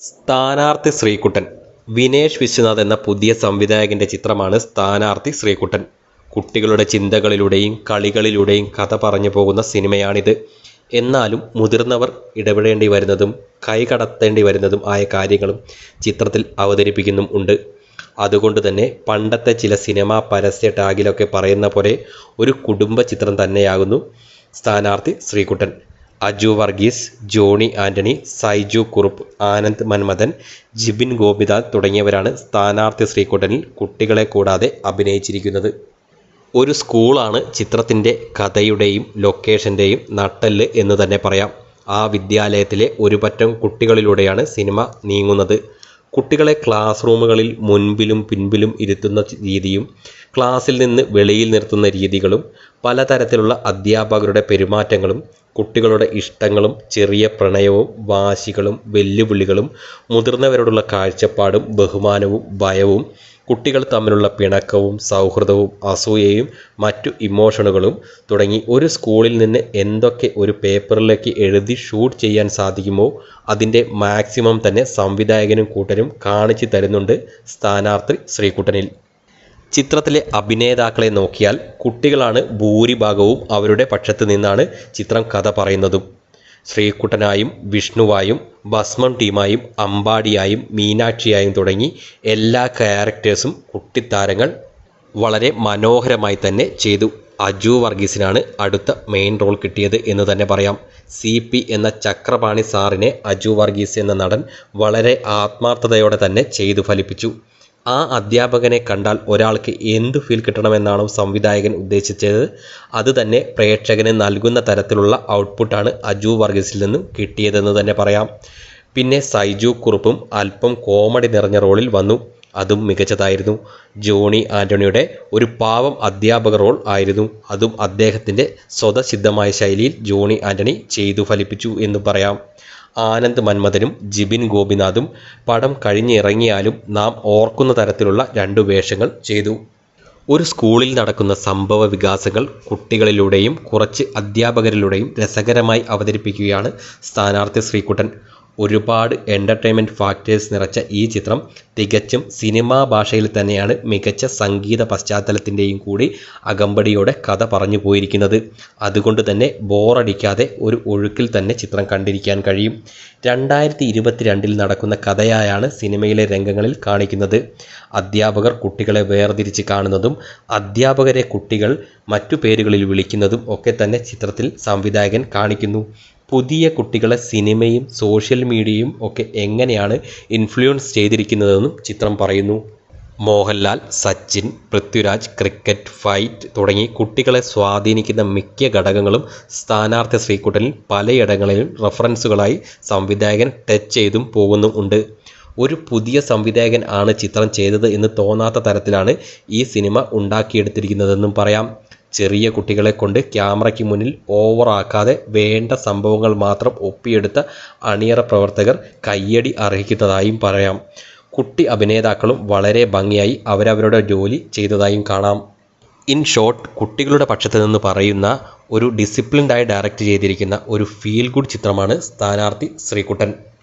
സ്ഥാനാർത്ഥി ശ്രീകുട്ടൻ. വിനേഷ് വിശ്വനാഥ് എന്ന പുതിയ സംവിധായകന്റെ ചിത്രമാണ് സ്ഥാനാർത്ഥി ശ്രീകുട്ടൻ. കുട്ടികളുടെ ചിന്തകളിലൂടെയും കളികളിലൂടെയും കഥ പറഞ്ഞു പോകുന്ന സിനിമയാണിത്. എന്നാലും മുതിർന്നവർ ഇടപെടേണ്ടി വരുന്നതും കൈകടത്തേണ്ടി വരുന്നതും ആയ കാര്യങ്ങളും ചിത്രത്തിൽ അവതരിപ്പിക്കുന്നും ഉണ്ട്. അതുകൊണ്ട് തന്നെ പണ്ടത്തെ ചില സിനിമാ പരസ്യ ടാഗിലൊക്കെ പറയുന്ന പോലെ ഒരു കുടുംബ ചിത്രം തന്നെയാകുന്നു സ്ഥാനാർത്ഥി ശ്രീകുട്ടൻ. അജു വർഗീസ് ജോണി ആന്റണി സൈജു കുറുപ്പ് ആനന്ദ് മന്മഥൻ ജിബിൻ ഗോപിനാഥ് തുടങ്ങിയവരാണ് സ്ഥാനാർത്ഥി ശ്രീകുട്ടനിൽ കുട്ടികളെ കൂടാതെ അഭിനയിച്ചിരിക്കുന്നത്. ഒരു സ്കൂളാണ് ചിത്രത്തിന്റെ കഥയുടെയും ലൊക്കേഷന്റെയും നട്ടൽ എന്ന് തന്നെ പറയാം. ആ വിദ്യാലയത്തിലെ ഒരു പറ്റം കുട്ടികളിലൂടെയാണ് സിനിമ നീങ്ങുന്നത്. കുട്ടികളെ ക്ലാസ് റൂമുകളിൽ മുൻപിലും പിൻപിലും ഇരുത്തുന്ന രീതിയും ക്ലാസ്സിൽ നിന്ന് വെളിയിൽ നിർത്തുന്ന രീതികളും പലതരത്തിലുള്ള അധ്യാപകരുടെ പെരുമാറ്റങ്ങളും കുട്ടികളുടെ ഇഷ്ടങ്ങളും ചെറിയ പ്രണയവും വാശികളും വെല്ലുവിളികളും മുതിർന്നവരോടുള്ള കാഴ്ചപ്പാടും ബഹുമാനവും ഭയവും കുട്ടികൾ തമ്മിലുള്ള പിണക്കവും സൗഹൃദവും അസൂയയും മറ്റു ഇമോഷനുകളും തുടങ്ങി ഒരു സ്കൂളിൽ നിന്ന് എന്തൊക്കെ ഒരു പേപ്പറിലേക്ക് എഴുതി ഷൂട്ട് ചെയ്യാൻ സാധിക്കുമോ അതിന്റെ മാക്സിമം തന്നെ സംവിധായകനും കൂട്ടരും കാണിച്ചു തരുന്നുണ്ട് സ്ഥാനാർത്ഥി ശ്രീകുട്ടനിൽ. ചിത്രത്തിലെ അഭിനേതാക്കളെ നോക്കിയാൽ കുട്ടികളാണ് ഭൂരിഭാഗവും അവരുടെ പക്ഷത്ത് നിന്നാണ് ചിത്രം കഥ പറയുന്നതും. ശ്രീകുട്ടനായും വിഷ്ണുവായും ഭസ്മം ടീമായും അമ്പാടിയായും മീനാക്ഷിയായും തുടങ്ങി എല്ലാ ക്യാരക്ടേഴ്സും കുട്ടിത്താരങ്ങൾ വളരെ മനോഹരമായി തന്നെ ചെയ്തു. അജു വർഗീസിനാണ് അടുത്ത മെയിൻ റോൾ കിട്ടിയത് എന്ന് തന്നെ പറയാം. സി പി എന്ന ചക്രപാണി സാറിനെ അജു വർഗീസ് എന്ന നടൻ വളരെ ആത്മാർത്ഥതയോടെ തന്നെ ചെയ്തു ഫലിപ്പിച്ചു. ആ അധ്യാപകനെ കണ്ടാൽ ഒരാൾക്ക് എന്ത് ഫീൽ കിട്ടണമെന്നാണോ സംവിധായകൻ ഉദ്ദേശിച്ചത്. അത് തന്നെ പ്രേക്ഷകന് നൽകുന്ന തരത്തിലുള്ള ഔട്ട്പുട്ടാണ് അജു വർഗീസിൽ നിന്നും കിട്ടിയതെന്ന് തന്നെ പറയാം. പിന്നെ സൈജു കുറുപ്പും അല്പം കോമഡി നിറഞ്ഞ റോളിൽ വന്നു. അതും മികച്ചതായിരുന്നു. ജോണി ആന്റണിയുടെ ഒരു പാവം അധ്യാപക റോൾ ആയിരുന്നു. അതും അദ്ദേഹത്തിന്റെ സ്വതസിദ്ധമായ ശൈലിയിൽ ജോണി ആന്റണി ചെയ്തു ഫലിപ്പിച്ചു എന്ന് പറയാം. ആനന്ദ് മന്മഥനും ജിബിൻ ഗോപിനാഥും പടം കഴിഞ്ഞിറങ്ങിയാലും നാം ഓർക്കുന്ന തരത്തിലുള്ള രണ്ടു വേഷങ്ങൾ ചെയ്തു. ഒരു സ്കൂളിൽ നടക്കുന്ന സംഭവ വികാസങ്ങൾ കുട്ടികളിലൂടെയും കുറച്ച് അധ്യാപകരിലൂടെയും രസകരമായി അവതരിപ്പിക്കുകയാണ് സ്ഥാനാർത്ഥി ശ്രീകുട്ടൻ. ഒരുപാട് എന്റർടൈൻമെന്റ് ഫാക്ടേഴ്സ് നിറച്ച ഈ ചിത്രം തികച്ചും സിനിമാ ഭാഷയിൽ തന്നെയാണ് മികച്ച സംഗീത പശ്ചാത്തലത്തിന്റെയും കൂടി അകമ്പടിയോടെ കഥ പറഞ്ഞു പോയിരിക്കുന്നത്. അതുകൊണ്ട് തന്നെ ബോറടിക്കാതെ ഒരു ഒഴുക്കിൽ തന്നെ ചിത്രം കണ്ടിരിക്കാൻ കഴിയും. രണ്ടായിരത്തി ഇരുപത്തിരണ്ടിൽ നടക്കുന്ന കഥയായാണ് സിനിമയിലെ രംഗങ്ങളിൽ കാണിക്കുന്നത്. അധ്യാപകർ കുട്ടികളെ വേർതിരിച്ച് കാണുന്നതും അധ്യാപകരെ കുട്ടികൾ മറ്റു പേരുകളിൽ വിളിക്കുന്നതും ഒക്കെ തന്നെ ചിത്രത്തിൽ സംവിധായകൻ കാണിക്കുന്നു. പുതിയ കുട്ടികളെ സിനിമയും സോഷ്യൽ മീഡിയയും ഒക്കെ എങ്ങനെയാണ് ഇൻഫ്ലുവൻസ് ചെയ്തിരിക്കുന്നതെന്നും ചിത്രം പറയുന്നു. മോഹൻലാൽ സച്ചിൻ പൃഥ്വിരാജ് ക്രിക്കറ്റ് ഫൈറ്റ് തുടങ്ങി കുട്ടികളെ സ്വാധീനിക്കുന്ന മിക്ക ഘടകങ്ങളും സ്ഥാനാർത്ഥി ശ്രീക്കുട്ടനിൽ പലയിടങ്ങളിലും റഫറൻസുകളായി സംവിധായകൻ ടച്ച് ചെയ്തും പോകുന്നും ഉണ്ട്. ഒരു പുതിയ സംവിധായകൻ ആണ് ചിത്രം ചെയ്തത് എന്ന് തോന്നാത്ത തരത്തിലാണ് ഈ സിനിമ ഉണ്ടാക്കിയെടുത്തിരിക്കുന്നതെന്നും പറയാം. ചെറിയ കുട്ടികളെ കൊണ്ട് ക്യാമറയ്ക്ക് മുന്നിൽ ഓവറാക്കാതെ വേണ്ട സംഭവങ്ങൾ മാത്രം ഒപ്പിയെടുത്ത അണിയറ പ്രവർത്തകർ കയ്യടി അർഹിക്കുന്നതായും പറയാം. കുട്ടി അഭിനേതാക്കളും വളരെ ഭംഗിയായി അവരവരുടെ ജോലി ചെയ്തതായും കാണാം. ഇൻ ഷോർട്ട് കുട്ടികളുടെ പക്ഷത്ത് നിന്ന് പറയുന്ന ഒരു ഡിസിപ്ലിൻഡായി ഡയറക്റ്റ് ചെയ്തിരിക്കുന്ന ഒരു ഫീൽ ഗുഡ് ചിത്രമാണ് സ്ഥാനാർത്ഥി ശ്രീകുട്ടൻ.